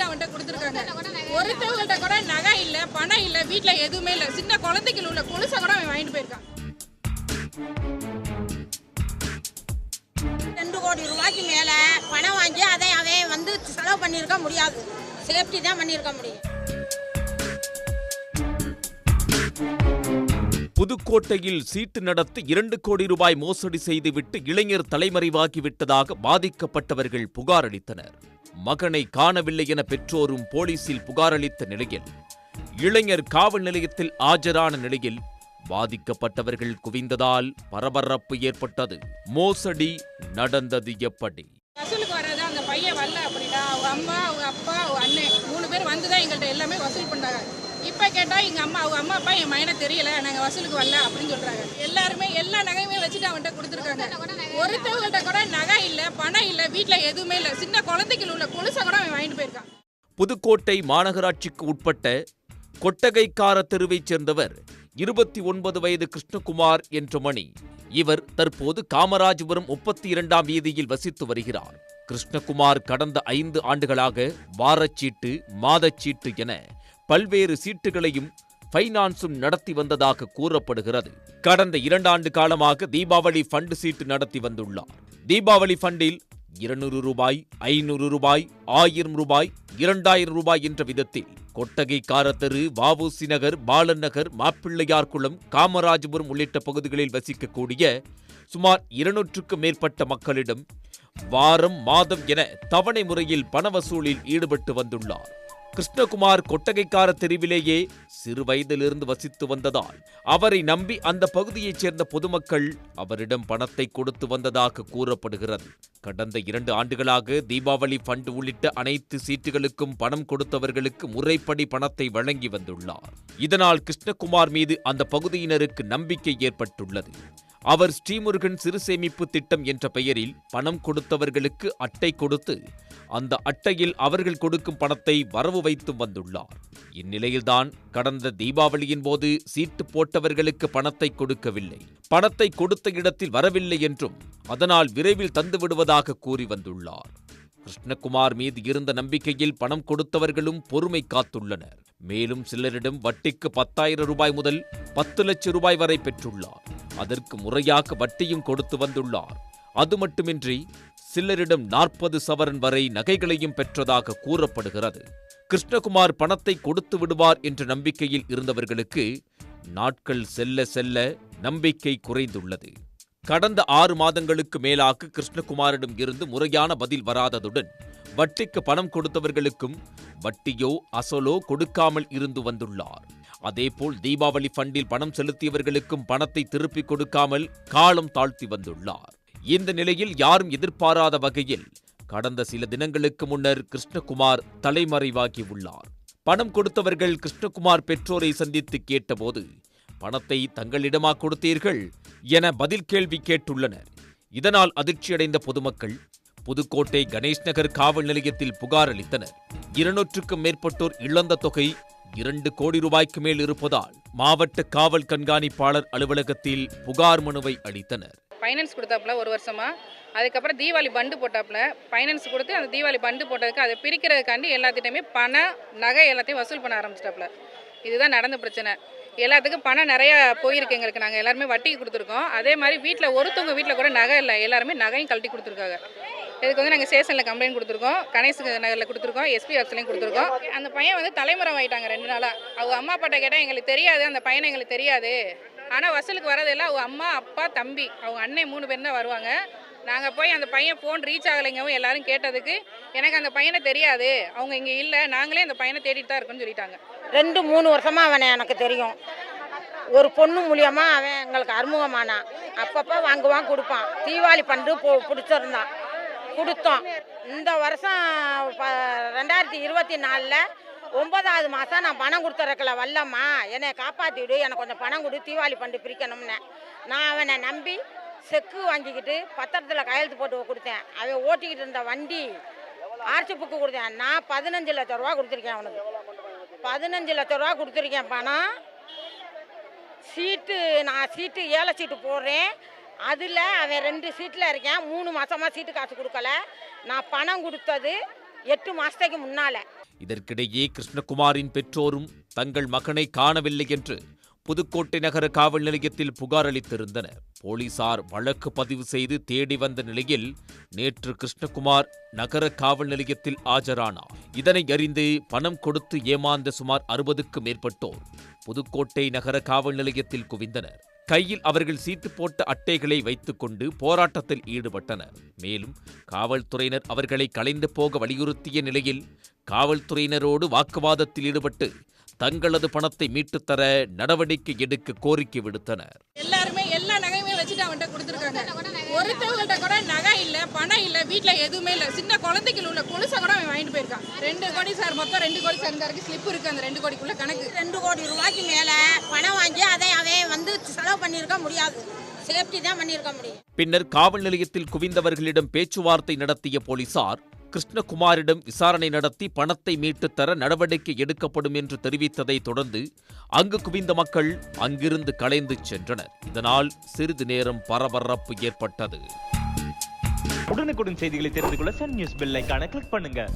வச்சுட்டு அவன்கிட்ட கொடுத்துருக்காங்க. ஒருத்தவங்கள்ட்ட கூட நகை இல்ல பணம் இல்ல வீட்ல எதுவுமே இல்ல. சின்ன குழந்தைகள் உள்ள கொலுசை கூட அவன் வாங்கிட்டு போயிருக்கான். ரெண்டு கோடி ரூபாய்க்கு மேலே பணம் வாங்கி அதை அவன் வந்து செலவு பண்ணியிருக்க முடியாது. சேஃப்டி தான் பண்ணியிருக்க முடியும். புதுக்கோட்டையில் சீட்டு நடத்தி இரண்டு கோடி ரூபாய் மோசடி செய்துவிட்டு இளைஞர் தலைமறைவாகிவிட்டதாக பாதிக்கப்பட்டவர்கள் புகார் அளித்தனர். மகனை காணவில்லை என பெற்றோரும் போலீசில் புகார் அளித்த நிலையில் இளைஞர் காவல் நிலையத்தில் ஆஜரான நிலையில் பாதிக்கப்பட்டவர்கள் குவிந்ததால் பரபரப்பு ஏற்பட்டது. மோசடி நடந்தது எப்படி? வசூலுக்கு வர்றது அந்த பையன் வரல அப்படின்னா அவங்க அம்மா அவங்க அப்பா அவங்க அண்ணன் மூணு பேர் வந்துதான் எங்கள்கிட்ட எல்லாமே வசூல் பண்ணாங்க இப்போ கேட்டால் எங்கள் அம்மா அவங்க அம்மா அப்பா என் மயனை தெரியல நாங்கள் வசூலுக்கு வரல அப்படின்னு சொல்கிறாங்க எல்லாருமே எல்லா நகையுமே வச்சுட்டு அவன்கிட்ட கொடுத்துருக்காங்க. ஒருத்தவங்கள்ட்ட கூட நகை இல்லை பணம் இல்லை வீட்டில் எதுவுமே இல்லை. சின்ன குழந்தைகள் உள்ள கொலுசை கூட அவன் வாங்கிட்டு போயிருக்கான். புதுக்கோட்டை மாநகராட்சிக்கு உட்பட்ட கொட்டகைக்கார தெருவைச் சேர்ந்தவர் இருபத்தி ஒன்பது வயது கிருஷ்ணகுமார் என்ற மணி. இவர் தற்போது காமராஜபுரம் முப்பத்தி இரண்டாம் வீதியில் வசித்து வருகிறார். கிருஷ்ணகுமார் கடந்த ஐந்து ஆண்டுகளாக வாரச்சீட்டு மாதச்சீட்டு என பல்வேறு சீட்டுகளையும் ஃபைனான்ஸும் நடத்தி வந்ததாக கூறப்படுகிறது. கடந்த இரண்டாண்டு காலமாக தீபாவளி ஃபண்ட் சீட்டு நடத்தி வந்துள்ளார். தீபாவளி ஃபண்டில் இருநூறு ரூபாய் ஐநூறு ரூபாய் ஆயிரம் ரூபாய் இரண்டாயிரம் ரூபாய் என்ற விதத்தில் கொட்டகைக்கார தெரு வஉசி நகர் பாலன் நகர் மாப்பிள்ளையார்குளம் காமராஜபுரம் உள்ளிட்ட பகுதிகளில் வசிக்கக்கூடிய சுமார் இருநூற்றுக்கும் மேற்பட்ட மக்களிடம் வாரம் மாதம் என தவணை முறையில் பண வசூலில் ஈடுபட்டு வந்துள்ளார். கிருஷ்ணகுமார் கொட்டகைக்கார தெருவிலேயே சிறு வயதிலிருந்து வசித்து வந்ததால் அவரை நம்பி அந்த பகுதியைச் சேர்ந்த பொதுமக்கள் அவரிடம் பணத்தை கொடுத்து வந்ததாக கூறப்படுகிறது. கடந்த இரண்டு ஆண்டுகளாக தீபாவளி ஃபண்ட் உள்ளிட்ட அனைத்து சீட்டுகளுக்கும் பணம் கொடுத்தவர்களுக்கு முறைப்படி பணத்தை வழங்கி வந்துள்ளார். இதனால் கிருஷ்ணகுமார் மீது அந்த பகுதியினருக்கு நம்பிக்கை ஏற்பட்டுள்ளது. அவர் ஸ்ரீமுருகன் சிறு சேமிப்பு திட்டம் என்ற பெயரில் பணம் கொடுத்தவர்களுக்கு அட்டை கொடுத்து அந்த அட்டையில் அவர்கள் கொடுக்கும் பணத்தை வரவு வைத்து வந்துள்ளார். இந்நிலையில்தான் கடந்த தீபாவளியின் போது சீட்டு போட்டவர்களுக்கு பணத்தை கொடுக்கவில்லை. பணத்தை கொடுத்த இடத்தில் வரவில்லை என்றும் அதனால் விரைவில் தந்துவிடுவதாக கூறி வந்துள்ளார். கிருஷ்ணகுமார் மீது இருந்த நம்பிக்கையில் பணம் கொடுத்தவர்களும் பொறுமை காத்துள்ளனர். மேலும் சிலரிடம் வட்டிக்கு பத்தாயிரம் ரூபாய் முதல் பத்து லட்சம் ரூபாய் வரை பெற்றுள்ளார். அதற்கு முறையாக வட்டியும் கொடுத்து வந்துள்ளார். அது மட்டுமின்றி சிலரிடம் நாற்பது சவரன் வரை நகைகளையும் பெற்றதாக கூறப்படுகிறது. கிருஷ்ணகுமார் பணத்தை கொடுத்து விடுவார் என்ற நம்பிக்கையில் இருந்தவர்களுக்கு நாட்கள் செல்ல செல்ல நம்பிக்கை குறைந்துள்ளது. கடந்த ஆறு மாதங்களுக்கு மேலாக கிருஷ்ணகுமாரிடம் இருந்து முறையான பதில் வராததுடன் வட்டிக்கு பணம் கொடுத்தவர்களுக்கும் வட்டியோ அசலோ கொடுக்காமல் இருந்து வந்துள்ளார். அதேபோல் தீபாவளி ஃபண்டில் பணம் செலுத்தியவர்களுக்கும் பணத்தை திருப்பிக் கொடுக்காமல் காலம் தாழ்த்தி வந்துள்ளார். இந்த நிலையில் யாரும் எதிர்பாராத வகையில் கடந்த சில தினங்களுக்கு முன்னர் கிருஷ்ணகுமார் தலைமறைவாகி உள்ளார். பணம் கொடுத்தவர்கள் கிருஷ்ணகுமார் பெற்றோரை சந்தித்து கேட்டபோது பணத்தை தங்களிடமா கொடுத்தீர்கள் என பதில் கேள்வி கேட்டுள்ளனர். இதனால் அதிர்ச்சியடைந்த பொதுமக்கள் புதுக்கோட்டை கணேஷ் நகர் காவல் நிலையத்தில் புகார் அளித்தனர். இருநூற்றுக்கும் மேற்பட்டோர் இழந்த தொகை இரண்டு கோடி ரூபாய்க்கு மேல் இருப்பதால் மாவட்ட காவல் கண்காணிப்பாளர் அலுவலகத்தில் புகார் மனுவை அளித்தனர். ஃபைனான்ஸ் கொடுத்தாப்புல ஒரு வருஷமா. அதுக்கப்புறம் தீபாவளி பண்டு போட்டாப்புல. ஃபைனான்ஸ் கொடுத்து அந்த தீபாவளி பண்டு போட்டதுக்கு அதை பிரிக்கிறதுக்காண்டி எல்லாத்திட்டையுமே பணம் நகை எல்லாத்தையும் வசூல் பண்ண ஆரம்பிச்சிட்டாப்புல. இதுதான் நடந்த பிரச்சனை. எல்லாத்துக்கும் பணம் நிறையா போயிருக்கு எங்களுக்கு. நாங்கள் எல்லாருமே வட்டிக்கு கொடுத்துருக்கோம். அதே மாதிரி வீட்டில் ஒருத்தவங்க வீட்டில் கூட நகை இல்லை. எல்லாருமே நகையும் கழட்டி கொடுத்துருக்காங்க. இதுக்கு வந்து நாங்கள் ஸ்டேஷனில் கம்ப்ளைண்ட் கொடுத்துருக்கோம். கணேச நகரில் கொடுத்துருக்கோம். எஸ்பி ஆஃபீஸ்லையும் கொடுத்துருக்கோம். அந்த பையன் வந்து தலைமுறை ஆயிட்டாங்க ரெண்டு நாளாக அவங்க அம்மா அப்பாட்ட கேட்டால் எங்களுக்கு தெரியாது. அந்த பையனை எங்களுக்கு தெரியாது. ஆனால் வசூலுக்கு வரதெல்லாம் அவங்க அம்மா அப்பா தம்பி அவங்க அண்ணன் மூணு பேர் தான் வருவாங்க. நாங்கள் போய் அந்த பையன் ஃபோன் ரீச் ஆகலைங்கவும் எல்லாரும் கேட்டதுக்கு எனக்கு அந்த பையனை தெரியாது. அவங்க இங்கே இல்லை. நாங்களே அந்த பையனை தேடிட்டு தான் இருக்கோம்னு சொல்லிட்டாங்க. ரெண்டு மூணு வருஷமாக அவனை எனக்கு தெரியும். ஒரு பொண்ணு மூலியமாக அவன் எங்களுக்கு அறிமுகமானான் அப்பப்போ வாங்குவான் கொடுப்பான். தீபாவளி பண்டு போ பிடிச்சிருந்தான் கொடுத்தோம். இந்த வருஷம் ப- ரெண்டாயிரத்தி இருபத்தி நாலில் ஒன்பதாவது மாதம் நான் பணம் கொடுத்துறக்கல வல்லம்மா என்னை காப்பாற்றி விடு எனக்கு கொஞ்சம் பணம் கொடு தீபாவளி பண்டு பிரிக்கணும்னு. நான் அவனை நம்பி செக்கு வாங்கிக்கிட்டு பத்திரத்தில் கையெழுத்து போட்டு கொடுத்தேன். அவன் ஓட்டிக்கிட்டு இருந்த வண்டி ஆர்சி புக்கு கொடுத்தேன். நான் பதினஞ்சு லட்ச ரூபா கொடுத்துருக்கேன் அவனுக்கு. பதினஞ்சு லட்ச ரூபா கொடுத்துருக்கேன். பணம் சீட்டு நான் சீட்டு ஏழை சீட்டு போடுறேன். அதில் அவன் ரெண்டு சீட்டில் இருக்கேன். மூணு மாதமாக சீட்டு காசு கொடுக்கல. நான் பணம் கொடுத்தது எட்டு மாதத்துக்கு முன்னால். இதற்கிடையே கிருஷ்ணகுமாரின் பெற்றோரும் தங்கள் மகனை காணவில்லை என்று புதுக்கோட்டை நகர காவல் நிலையத்தில் புகார் அளித்திருந்தனர் போலீசார் வழக்கு பதிவு செய்து தேடி வந்த நிலையில் நேற்று கிருஷ்ணகுமார் நகர காவல் நிலையத்தில் ஆஜரானார். இதனை அறிந்து பணம் கொடுத்து ஏமாந்த சுமார் அறுபதுக்கும் மேற்பட்டோர் புதுக்கோட்டை நகர காவல் நிலையத்தில் குவிந்தனர். கையில் அவர்கள் சீட்டு போட்ட அட்டைகளை வைத்துக்கொண்டு போராட்டத்தில் ஈடுபட்டனர். மேலும் காவல்துறையினர் அவர்களை கலைந்து போக வலியுறுத்திய நிலையில் காவல்துறையினரோடு வாக்குவாதத்தில் ஈடுபட்டு தங்களது பணத்தை மீட்டுத் தர நடவடிக்கை எடுக்க கோரிக்கை விடுத்தனர். எல்லாருமே எல்லா நகையுமே வச்சுட்டு அவன்கிட்ட கொடுத்துருக்காங்க. ஒருத்தவங்கள்ட்ட கூட நகை இல்ல பணம் இல்ல வீட்ல எதுவுமே இல்ல. சின்ன குழந்தைகள் உள்ள கொலுசை கூட அவன் வாங்கிட்டு போயிருக்கான். ரெண்டு கோடி சார் மொத்தம் ரெண்டு கோடி சார் இந்த ஸ்லிப் இருக்கு அந்த ரெண்டு கோடிக்குள்ள கணக்கு. ரெண்டு கோடி ரூபாய்க்கு மேலே பணம் வாங்கி அதை அவன் வந்து செலவு பண்ணியிருக்க முடியாது. சேஃப்டி தான் பண்ணியிருக்க முடியும். பின்னர் காவல் நிலையத்தில் குவிந்தவர்களிடம் பேச்சுவார்த்தை நடத்திய போலீசார் கிருஷ்ணகுமாரிடம் விசாரணை நடத்தி பணத்தை மீட்டுத் தர நடவடிக்கை எடுக்கப்படும் என்று தெரிவித்ததை தொடர்ந்து அங்கு குவிந்த மக்கள் அங்கிருந்து கலைந்து சென்றனர். இதனால் சிறிது நேரம் பரபரப்பு ஏற்பட்டது. உடனுக்குடன் செய்திகளை தெரிந்து கொள்ள சன் நியூஸ் பெல் கிளிக் பண்ணுங்க.